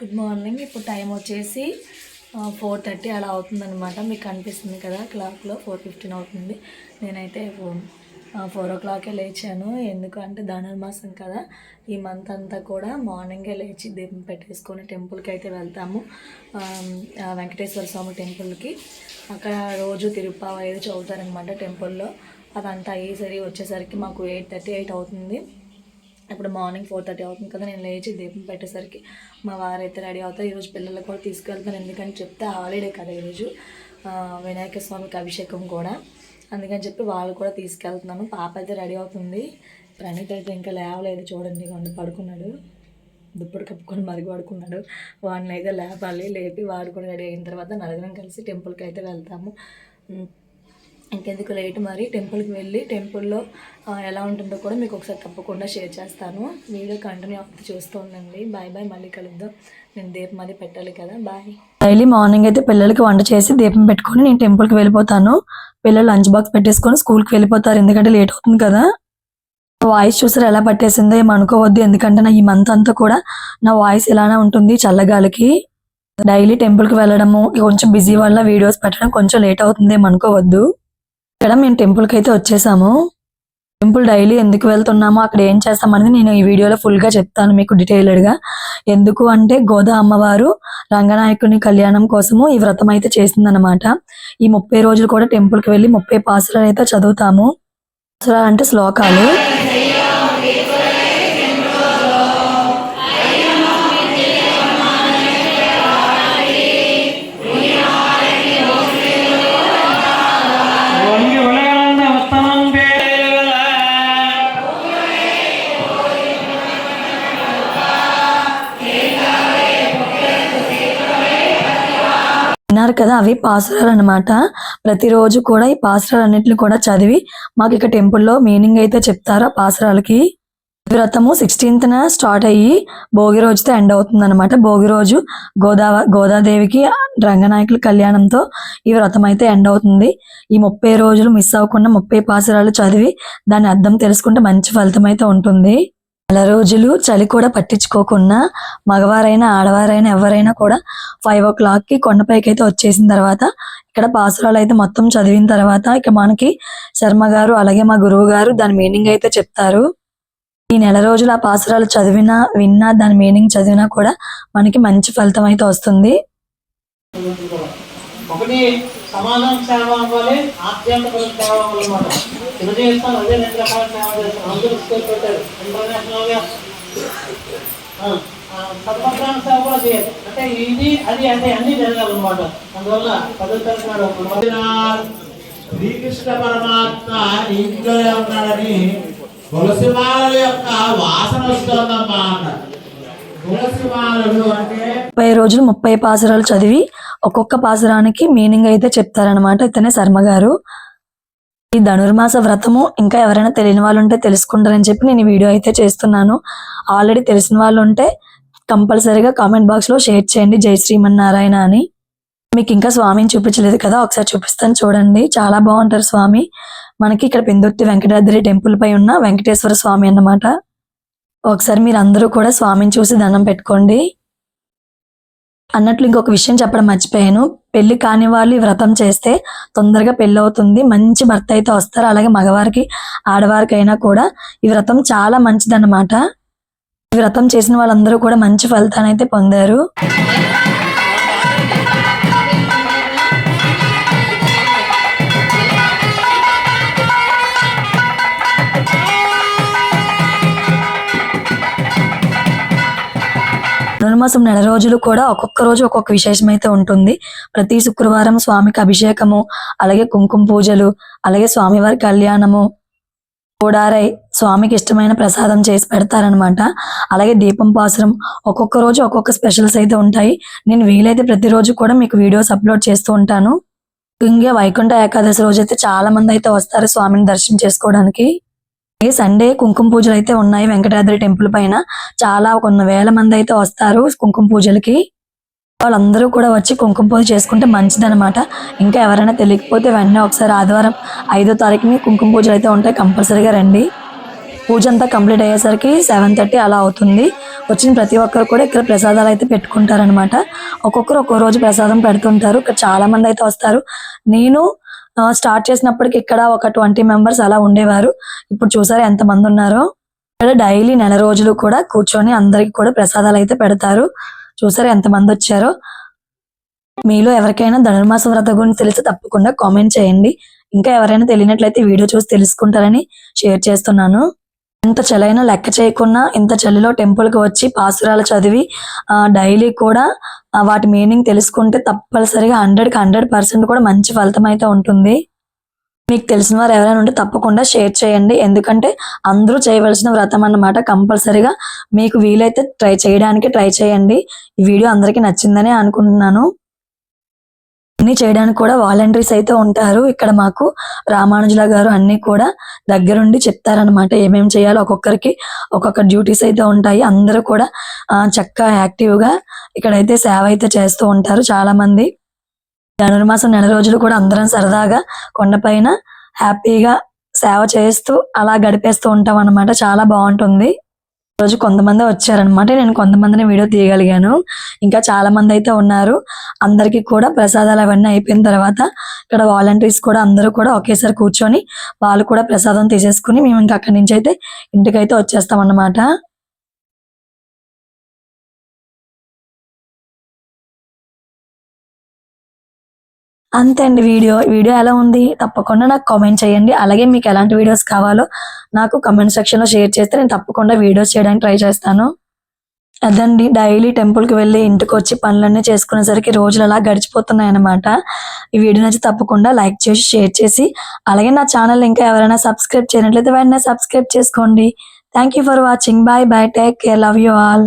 Good morning ఇప్పుడు time వచ్చేసి four thirty అలా అవుతుందనమాట మీకు కనిపిస్తుంది కదా క్లాక్లో ఫోర్ ఫిఫ్టీన్ అవుతుంది. నేనైతే ఫోర్ ఓ క్లాకే లేచాను. ఎందుకంటే ధనుర్మాసం కదా ఈ మంత్ అంతా కూడా మార్నింగే లేచి దీపం పెట్టేసుకొని టెంపుల్కి అయితే వెళ్తాము. వెంకటేశ్వర స్వామి టెంపుల్కి అక్కడ రోజు తిరుపావ ఏదో చదువుతారనమాట టెంపుల్లో అదంతా అయ్యేసరి వచ్చేసరికి మాకు ఎయిట్ థర్టీ ఎయిట్ అవుతుంది. ఇప్పుడు మార్నింగ్ ఫోర్ థర్టీ అవుతుంది కదా నేను లేచి దీపం పెట్టేసరికి మా వారైతే రెడీ అవుతారు. ఈరోజు పిల్లలకు కూడా తీసుకెళ్తాను ఎందుకని చెప్తే హాలిడే కదా ఈరోజు వినాయక స్వామికి అభిషేకం కూడా. అందుకని చెప్పి వాళ్ళు కూడా తీసుకెళ్తున్నాను. పాప అయితే రెడీ అవుతుంది. ప్రణీత్ అయితే ఇంకా లేవలేదు చూడండి. ఇగోండి పడుకున్నాడు. దుప్పటి కప్పుకొని మరి పడుకున్నాడు. వాడిని అయితే లేపాలి. లేపి వాడు కూడా రెడీ అయిన తర్వాత నలుగురం కలిసి టెంపుల్కి అయితే వెళ్తాము. ఇంకెందుకు లేట్ మరి టెంపుల్కి వెళ్ళి టెంపుల్లో ఎలా ఉంటుందో కూడా మీకు ఒకసారి తప్పకుండా షేర్ చేస్తాను. వీడియో కంటిన్యూ అవుతూ చూస్తూ ఉండండి. బాయ్ బాయ్ మళ్ళీ కలుద్దాం. నేను దీపం అది పెట్టాలి కదా. బాయ్ డైలీ మార్నింగ్ అయితే పిల్లలకి వంట చేసి దీపం పెట్టుకొని నేను టెంపుల్కి వెళ్ళిపోతాను. పిల్లలు లంచ్ బాక్స్ పెట్టేసుకొని స్కూల్కి వెళ్ళిపోతారు. ఎందుకంటే లేట్ అవుతుంది కదా. వాయిస్ చూసారు ఎలా పట్టేసిందో ఏం అనుకోవద్దు. ఎందుకంటే నా ఈ మంత్ అంతా కూడా నా వాయిస్ ఇలానే ఉంటుంది చల్లగాలికి. డైలీ టెంపుల్కి వెళ్ళడము కొంచెం బిజీ వల్ల వీడియోస్ పెట్టడం కొంచెం లేట్ అవుతుంది ఏం అనుకోవద్దు. ఇక్కడ మేము టెంపుల్కి అయితే వచ్చేసాము. టెంపుల్ డైలీ ఎందుకు వెళ్తున్నామో అక్కడ ఏం చేస్తామనేది నేను ఈ వీడియోలో ఫుల్గా చెప్తాను మీకు డీటెయిల్డ్గా. ఎందుకు అంటే గోదా అమ్మవారు రంగనాయకుని కళ్యాణం కోసము ఈ వ్రతం అయితే చేసిందనమాట ఈ ముప్పై రోజులు కూడా టెంపుల్కి వెళ్ళి ముప్పై పాసులు అయితే చదువుతాము. పాసురాలు అంటే శ్లోకాలు. అన్నారు కదా అవి పాసురాలు అనమాట ప్రతిరోజు కూడా ఈ పాసురాలన్నింటిని కూడా చదివి మాకు ఇక టెంపుల్లో మీనింగ్ అయితే చెప్తారు ఆ పాసురాలకి వ్రతము సిక్స్టీన్త్ న స్టార్ట్ అయ్యి భోగి రోజుతో ఎండ్ అవుతుంది అనమాట భోగి రోజు గోదావ గోదాదేవికి రంగనాయకుల కళ్యాణంతో ఈ వ్రతం అయితే ఎండ్ అవుతుంది. ఈ ముప్పై రోజులు మిస్ అవ్వకుండా ముప్పై పాసురాలు చదివి దాని అర్థం తెలుసుకుంటే మంచి ఫలితం అయితే ఉంటుంది. నెల రోజులు చలి కూడా పట్టించుకోకుండా మగవారైనా ఆడవారైనా ఎవరైనా కూడా ఫైవ్ ఓ క్లాక్కి కొండపైకి అయితే వచ్చేసిన తర్వాత ఇక్కడ పాసురాలు అయితే మొత్తం చదివిన తర్వాత ఇక మనకి శర్మ గారు అలాగే మా గురువు గారు దాని మీనింగ్ అయితే చెప్తారు. ఈ నెల రోజులు ఆ పాసురాలు చదివినా విన్నా దాని మీనింగ్ చదివినా కూడా మనకి మంచి ఫలితం అయితే వస్తుంది. ఒకటి సమాజం సేవ అవ్వాలి ఆధ్యాత్మిక సేవ అవ్వాలన్నమాట. తెలుగుదేశం అదే రెండు రకాల సేవ చేస్తారు అందరూ స్కూల్ పెట్టారు ఇంటర్నేషనల్గా. ఆ, ఆ, సర్వగ్రామ సేవ కూడా చేయాలి. అంటే ఇది అది అంటే అన్ని జరగాలన్నమాట. అందువల్ల పదో తరగతి శ్రీకృష్ణ పరమాత్మ ఇంట్లోనే ఉన్నాడని తులసి మాలల యొక్క వాసన వస్తుందమ్మా అన్నారు తులసి మాలలు అంటే ముప్పై రోజులు ముప్పై పాసురాలు చదివి ఒక్కొక్క పాసురానికి మీనింగ్ అయితే చెప్తారనమాట ఇతనే శర్మ గారు. ఈ ధనుర్మాస వ్రతము ఇంకా ఎవరైనా తెలియని వాళ్ళు ఉంటే తెలుసుకుంటారని చెప్పి నేను ఈ వీడియో అయితే చేస్తున్నాను. ఆల్రెడీ తెలిసిన వాళ్ళు ఉంటే కంపల్సరీగా కామెంట్ బాక్స్లో షేర్ చేయండి. జై శ్రీమన్నారాయణ అని. మీకు ఇంకా స్వామిని చూపించలేదు కదా ఒకసారి చూపిస్తాను చూడండి. చాలా బాగుంటారు స్వామి. మనకి ఇక్కడ పెందుర్తి వెంకటాద్రి టెంపుల్ పై ఉన్న వెంకటేశ్వర స్వామి అన్నమాట. ఒకసారి మీరు అందరూ కూడా స్వామిని చూసి దండం పెట్టుకోండి. అన్నట్లు ఇంకొక విషయం చెప్పడం మర్చిపోయాను. పెళ్ళి కాని వాళ్ళు ఈ వ్రతం చేస్తే తొందరగా పెళ్ళి అవుతుంది మంచి భర్త అయితే వస్తారు. అలాగే మగవారికి ఆడవారికి అయినా కూడా ఈ వ్రతం చాలా మంచిదన్నమాట. ఈ వ్రతం చేసిన వాళ్ళందరూ కూడా మంచి ఫలితాన్ని అయితే పొందారు. ధనుర్మాసం నెల రోజులు కూడా ఒక్కొక్క రోజు ఒక్కొక్క విశేషం అయితే ఉంటుంది. ప్రతి శుక్రవారం స్వామికి అభిషేకము అలాగే కుంకుమ పూజలు అలాగే స్వామివారి కళ్యాణము కూడారై స్వామికి ఇష్టమైన ప్రసాదం చేసి పెడతారనమాట అలాగే దీపం పాసురం ఒక్కొక్క రోజు ఒక్కొక్క స్పెషల్స్ అయితే ఉంటాయి. నేను వీలైతే ప్రతిరోజు కూడా మీకు వీడియోస్ అప్లోడ్ చేస్తూ ఉంటాను. ఇంకా వైకుంఠ ఏకాదశి రోజు అయితే చాలా మంది అయితే వస్తారు స్వామిని దర్శనం చేసుకోవడానికి. ఈ సండే కుంకుమ పూజలు అయితే ఉన్నాయి వెంకటాద్రి టెంపుల్ పైన. చాలా కొన్ని వేల మంది అయితే వస్తారు కుంకుమ పూజలకి. వాళ్ళందరూ కూడా వచ్చి కుంకుమ పూజ చేసుకుంటే మంచిదనమాట ఇంకా ఎవరైనా తెలియకపోతే వెంటనే ఒకసారి ఆదివారం ఐదో తారీఖుని కుంకుమ పూజలు అయితే ఉంటాయి. కంపల్సరీగా రండి. పూజ అంతా కంప్లీట్ అయ్యేసరికి సెవెన్ థర్టీ అలా అవుతుంది. వచ్చిన ప్రతి ఒక్కరు కూడా ఇక్కడ ప్రసాదాలు అయితే పెట్టుకుంటారనమాట ఒక్కొక్కరు ఒక్కో రోజు ప్రసాదం పెడుతుంటారు. ఇక్కడ చాలామంది అయితే వస్తారు. నేను స్టార్ట్ చేసినప్పటికి ఇక్కడ ఒక ట్వంటీ మెంబర్స్ అలా ఉండేవారు. ఇప్పుడు చూసారా ఎంత మంది ఉన్నారో. ఇక్కడ డైలీ నెల రోజులు కూడా కూర్చొని అందరికి కూడా ప్రసాదాలు అయితే పెడతారు. చూసారా ఎంత మంది వచ్చారో. మీలో ఎవరికైనా ధనుర్మాస వ్రత గురించి తెలిస్తే తప్పకుండా కామెంట్ చేయండి. ఇంకా ఎవరైనా తెలియనట్లయితే వీడియో చూసి తెలుసుకుంటారని షేర్ చేస్తున్నాను. ఇంత చలైన లెక్క చేయకుండా ఇంత చలిలో టెంపుల్కి వచ్చి పాసురాలు చదివి డైలీ కూడా వాటి మీనింగ్ తెలుసుకుంటే తప్పనిసరిగా హండ్రెడ్కి హండ్రెడ్ పర్సెంట్ కూడా మంచి ఫలితం అయితే ఉంటుంది. మీకు తెలిసిన వారు ఎవరైనా ఉంటే తప్పకుండా షేర్ చేయండి. ఎందుకంటే అందరూ చేయవలసిన వ్రతం అన్నమాట. కంపల్సరిగా మీకు వీలైతే ట్రై చేయడానికి ట్రై చేయండి. ఈ వీడియో అందరికీ నచ్చిందని అనుకుంటున్నాను. అన్ని చేయడానికి కూడా వాలంటీర్స్ అయితే ఉంటారు. ఇక్కడ మాకు రామానుజుల గారు అన్ని కూడా దగ్గరుండి చెప్తారనమాట ఏమేమి చేయాలో ఒక్కొక్కరికి ఒక్కొక్క డ్యూటీస్ అయితే ఉంటాయి. అందరూ కూడా చక్కగా యాక్టివ్గా ఇక్కడైతే సేవ అయితే చేస్తూ ఉంటారు చాలా మంది ధనుర్మాసం నెల రోజులు కూడా అందరం సరదాగా కొండపైన హ్యాపీగా సేవ చేస్తూ అలా గడిపేస్తూ ఉంటాం అన్నమాట చాలా బాగుంటుంది. రోజు కొంతమంది వచ్చారనమాట. నేను కొంతమందిని వీడియో తీయగలిగాను. ఇంకా చాలా మంది అయితే ఉన్నారు. అందరికీ కూడా ప్రసాదాలు అవన్నీ అయిపోయిన తర్వాత ఇక్కడ వాలంటీర్స్ కూడా అందరూ కూడా ఒకేసారి కూర్చొని వాళ్ళు కూడా ప్రసాదం తీసేసుకుని మేము ఇంకా అక్కడి నుంచి అయితే ఇంటికైతే వచ్చేస్తాం అన్నమాట అంతే అండి వీడియో. వీడియో ఎలా ఉంది? తప్పకుండా నాకు కామెంట్ చేయండి. అలాగే మీకు ఎలాంటి వీడియోస్ కావాలో నాకు కామెంట్ సెక్షన్లో షేర్ చేస్తే నేను తప్పకుండా వీడియోస్ చేయడానికి ట్రై చేస్తాను. అదండి డైలీ టెంపుల్కి వెళ్ళి ఇంటికి వచ్చి పనులన్నీ చేసుకునేసరికి రోజులు అలా గడిచిపోతున్నాయి అన్నమాట. ఈ వీడియో నచ్చి తప్పకుండా లైక్ చేసి షేర్ చేసి అలాగే నా ఛానల్ ఇంకా ఎవరైనా సబ్స్క్రైబ్ చేయనట్లయితే వెంటనే సబ్స్క్రైబ్ చేసుకోండి. Thank you for watching bye bye take care love you all